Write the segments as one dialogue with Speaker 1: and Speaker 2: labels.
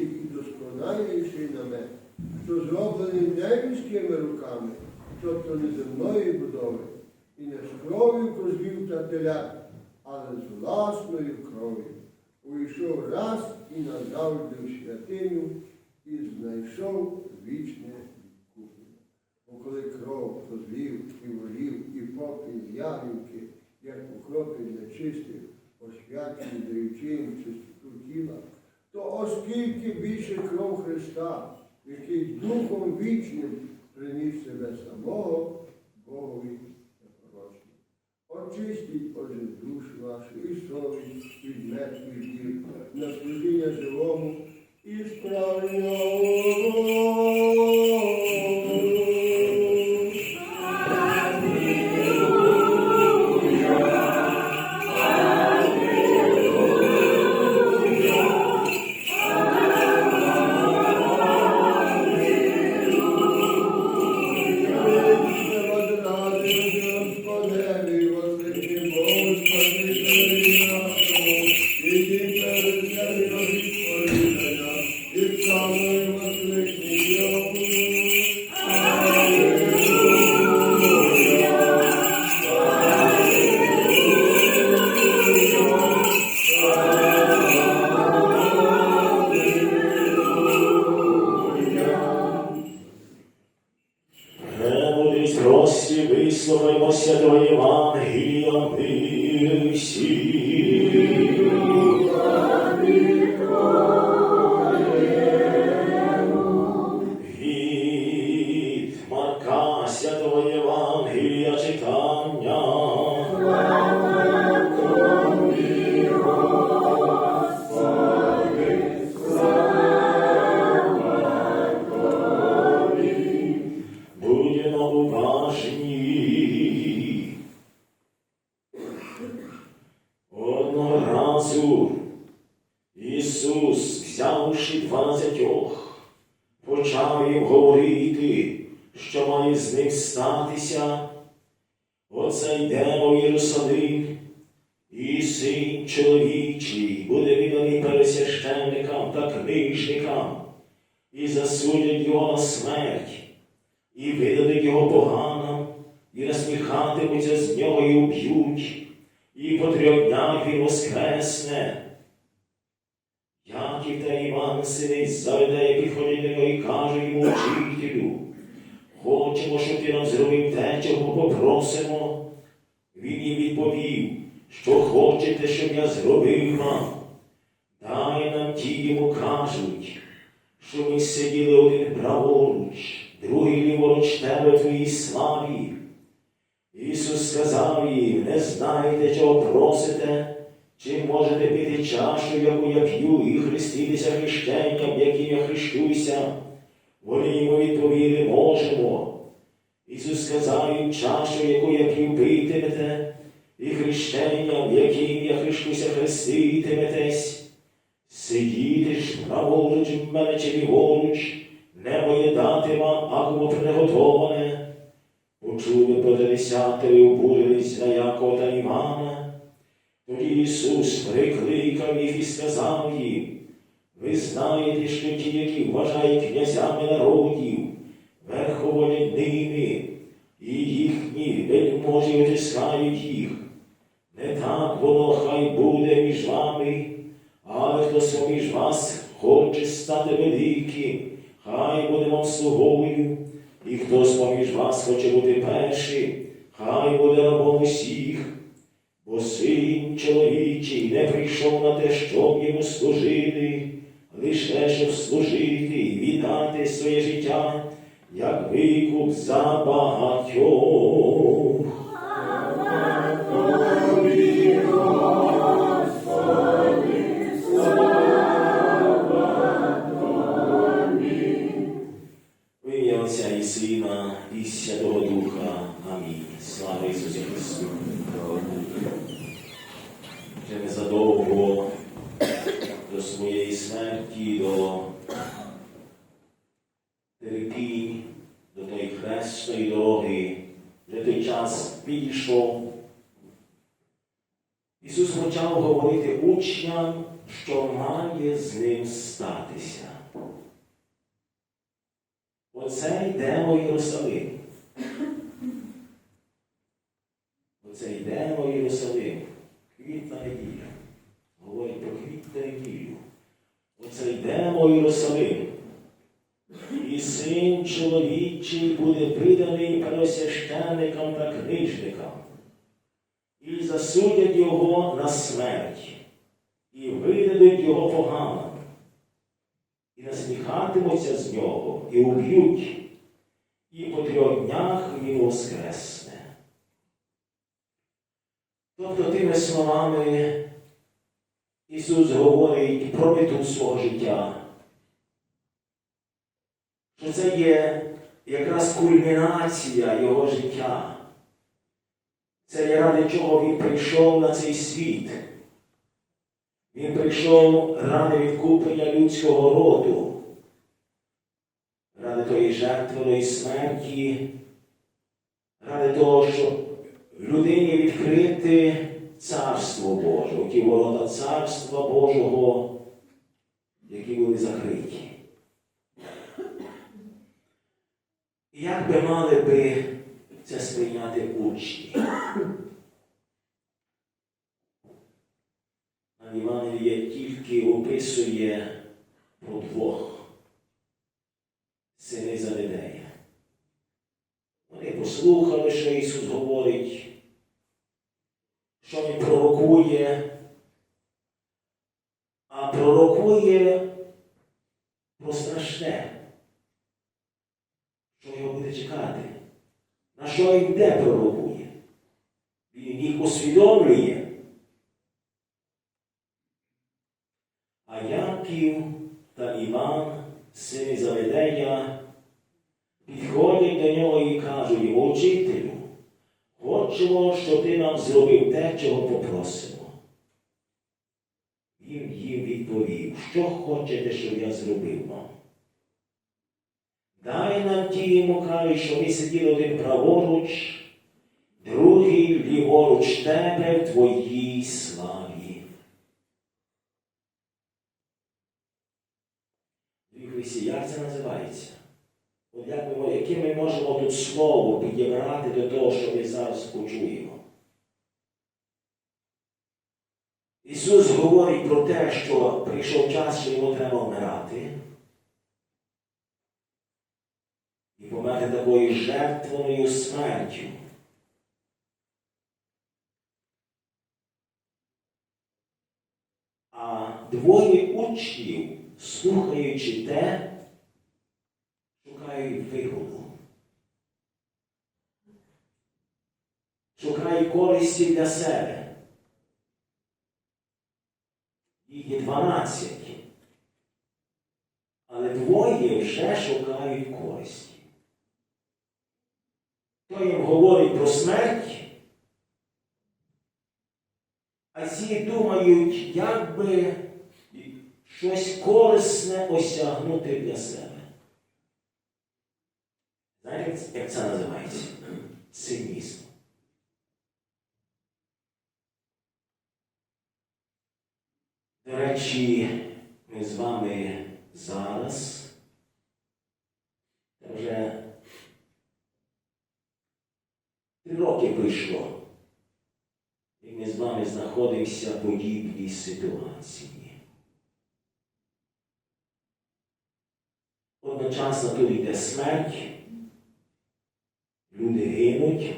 Speaker 1: більший і досконаліший намет, що зроблений не людськими руками, тобто не земної будови, і не з кров'ю козлів та телят, але з власною кров'ю. Увійшов раз і назавжди в святиню і знайшов вічне відкуплення. Бо коли кров козлів і волів, і попіл явівки, як покропи нечистих, освячені їм чистоту тіла, то оскільки більше кров Христа, який Духом вічним приніс себе самого Богові непорочним. Очистіть, Боже, душу вашу і совість і мертвих дір, на служіння живому і справньому.
Speaker 2: Прості, вислухаймо святого Євангелія всім. Одного разу Ісус, взявши дванадцятьох, почав їм говорити, що має з ним статися. Оце йдемо в Єрусалим, і син чоловічий буде відданий пересвященникам та книжникам, і засудять його на смерть, і видадуть його поганам, і насміхатимуться з нього і уб'ють, і по трьох днях він воскресне. Яків та Іван сидить заведає, підходять до нього і каже йому учителю, хочемо, щоб ти нам зробив те, чого попросимо. Він їм відповів, що хочете, щоб я зробив вам. Дай нам ті йому кажуть, що ми сиділи один праворуч, другий ліворуч тебе твоїй славі. Ісус сказав їм, не знаєте, чого просите, чи можете пити чашу, яку я п'ю, і хреститися хрещенням, яким я хрещуся. Вони йому відповіли, можемо. Ісус сказав їм, чашу, яку я п'ю, питимете, і хрещенням, яким я хрещуся, хреститиметесь. Сидіти ж праворуч в мене чи ліворуч, не моє дати вам, а кому приготоване. Почули п'ятдесяти і обурились на Якова та Івана. Тоді Ісус прикликав їх і сказав їм, ви знаєте, що ті, які вважають князями народів, верховодять ними, і їхні вельможі витискають їх. Не так воно хай буде між вами, але хто поміж вас хоче стати великим, хай буде вам слугою, і хто поміж вас хоче бути першим, хай буде рабом усіх. Бо син чоловічий не прийшов на те, щоб йому служити, лише щоб служити і віддати своє життя, як викуп за багатьох. До терпінь, до тої хресної дороги, вже той час підійшов. Ісус почав говорити учням, що має з ним статися. Оце йдемо Єрусалим. Оце йдемо в Єрусалим. Квітна неділя. Говорить про квітну неділю. В Єрусалим. І син чоловічий буде виданий первосвященникам та книжникам, і засудять його на смерть, і видадуть його поганам, і насміхатимуться з нього, і уб'ють, і по трьох днях він воскресне. Тобто тими словами Ісус говорить про мету свого життя що це є якраз кульмінація його життя. Це є ради чого він прийшов на цей світ. Він прийшов ради відкуплення людського роду, ради тої жертвеної смерті, ради того, щоб людині відкрити Царство Боже, ті ворота Царства Божого, які були закриті. І Як би мали би це сприйняти учні? А Євангеліє тільки описує про двох сини Заведея. Вони послухали, що Ісус говорить, що Він пророкує, а пророкує про страшне що його буде чекати, на що йде пророкує. Він їх усвідомлює. А Яків та Іван, сини Заведея, підходять до нього і кажуть йому, учителю, хочемо, щоб ти нам зробив те, чого попросимо. Він їм відповів, що хочете, щоб я зробив вам. Дай нам ті кажуть, що ми сиділи один праворуч, другий ліворуч тебе в твоїй славі. Дивіться, як це називається? От як ми, яке ми можемо тут слово підібрати до того, що ми зараз почуємо? Ісус говорить про те, що прийшов час, що йому треба вмирати. і померти такою жертвеною смертю. А двоє учнів, слухаючи те, шукають вигоду. Шукають користі для себе. Їх є дванадцять. Але двоє вже шукають користі. Хто їм говорить про смерть, а ці думають, як би щось корисне осягнути для себе. Знаєте, як це називається? Цинізм. До речі, ми з вами зараз вже Три роки пройшло. І ми з вами знаходимося в подібній ситуації. Одночасно тут йде смерть, люди гинуть,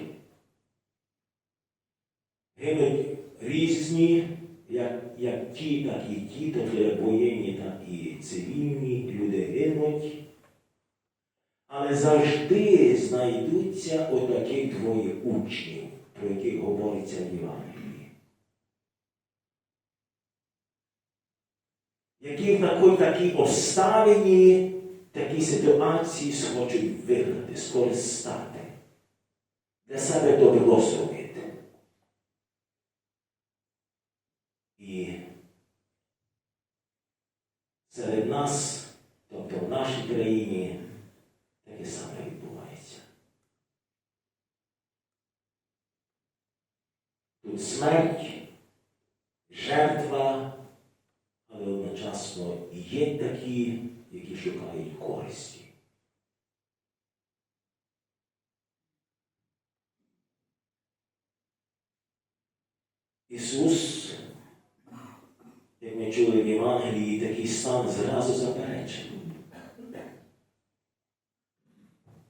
Speaker 2: гинуть різні, як, як ті, так і ті, тобто як воєнні, так і цивільні, люди гинуть. Але завжди знайдуться отакі двоє учнів, про яких говориться в Євангелії. Які в такій такій обставині, такій ситуації схочуть виграти, скористати, для себе добро зробити. І серед нас, тобто в нашій країні, таке саме відбувається. Тут смерть, жертва, але одночасно є такі, які шукають користі. Ісус, як ми чули в Євангелії, такий стан зразу заперечив.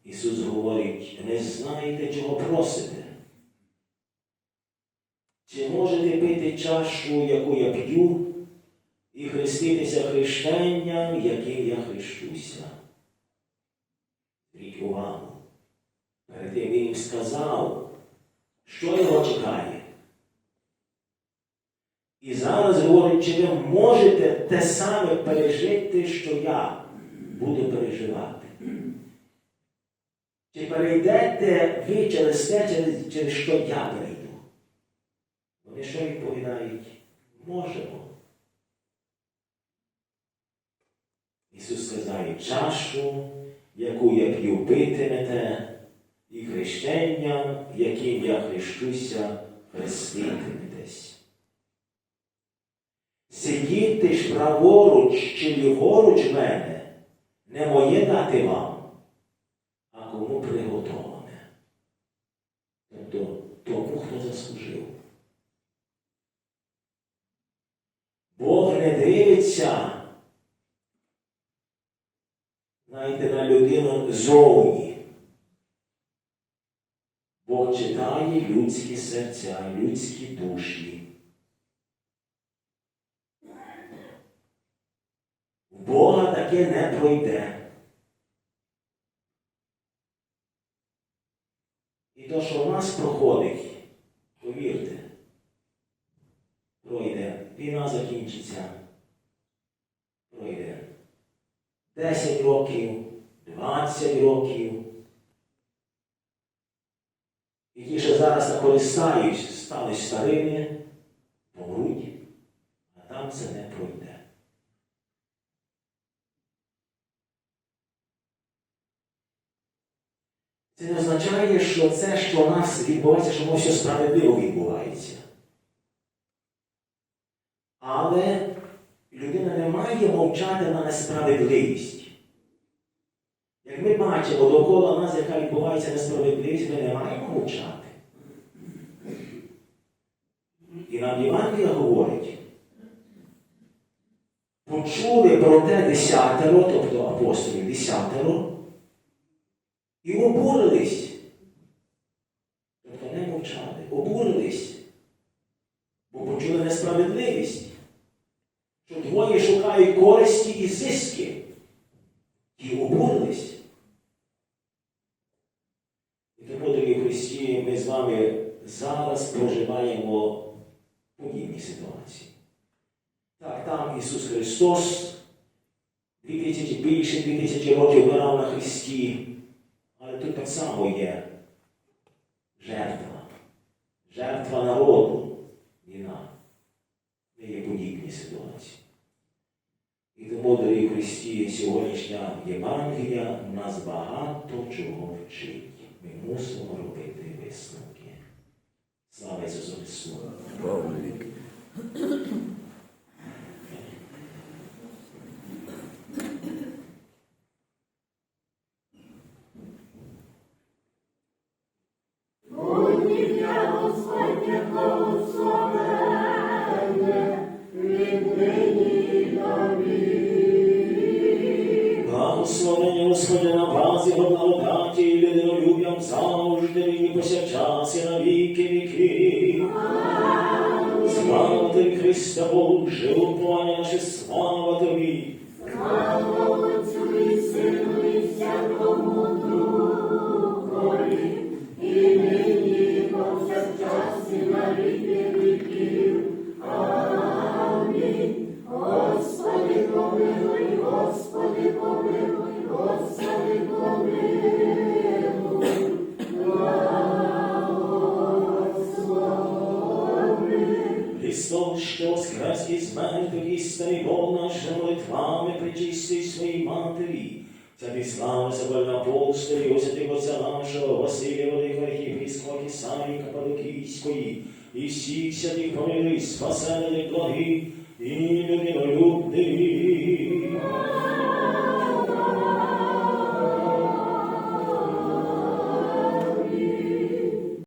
Speaker 2: Ісус говорить, не знаєте, чого просите. Чи можете пити чашу, яку я п'ю, і хреститися хрещенням, яким я хрещуся? Зверніть увагу. Перед тим він їм сказав, що його чекає. І зараз говорить, чи ви можете те саме пережити, що я буду переживати. Чи перейдете ви через те, через, через що я перейду? Вони що відповідають? Можемо. Ісус сказав, чашу, яку я п'ю, питимете, і хрещенням, яким я хрещуся, хреститиметесь. Сидіти ж праворуч чи ліворуч мене, не моє дати вам, а кому приготоване. Тобто тому, хто заслужив. Бог не дивиться, знаєте, на людину зовні. Бог читає людські серця, людські душі. В Бога таке не пройде. І то, що в нас проходить, повірте, пройде. Війна закінчиться. Пройде. 10 років, 20 років. І ті, що зараз накористають, стали старими, помруть, а там це не пройде. Це не означає, що це, що у нас відбувається, що воно все справедливо відбувається. Але мовчати на несправедливість. Як ми бачимо довкола нас, яка відбувається несправедливість, ми не маємо мовчати. І нам Євангелія говорить, почули про те десятеро, тобто апостолів десятеро, і обурились. Тобто не мовчали, обурились, бо почули несправедливість, що двоє шукають користі і зиски. І обурились. І тому, дорогі Христі, ми з вами зараз проживаємо подібні ситуації. Так, там Ісус Христос, дві тисячі більше, дві тисячі років вмирав на Христі. Але тут так само є жертва. Жертва народу. Війна. Ми є подібні ситуації. І тому, дорогі Христі, сьогоднішня Євангелія нас багато чого вчить. Ми мусимо робити висновки. Слава Ісусу Христу! Завжди і повсякчас на віки віки. Слава Ти, Христа Боже, живу наше, слава тобі. що скрязь і смерть істини, Бог наша молитвами причистий своїй матері. Тобі слава собольна полстері, осяти Отця нашого, Василія Великого Архівського Кисарі Кападокійської, і всіх святих помилуй, спасених благих, і людинолюбних.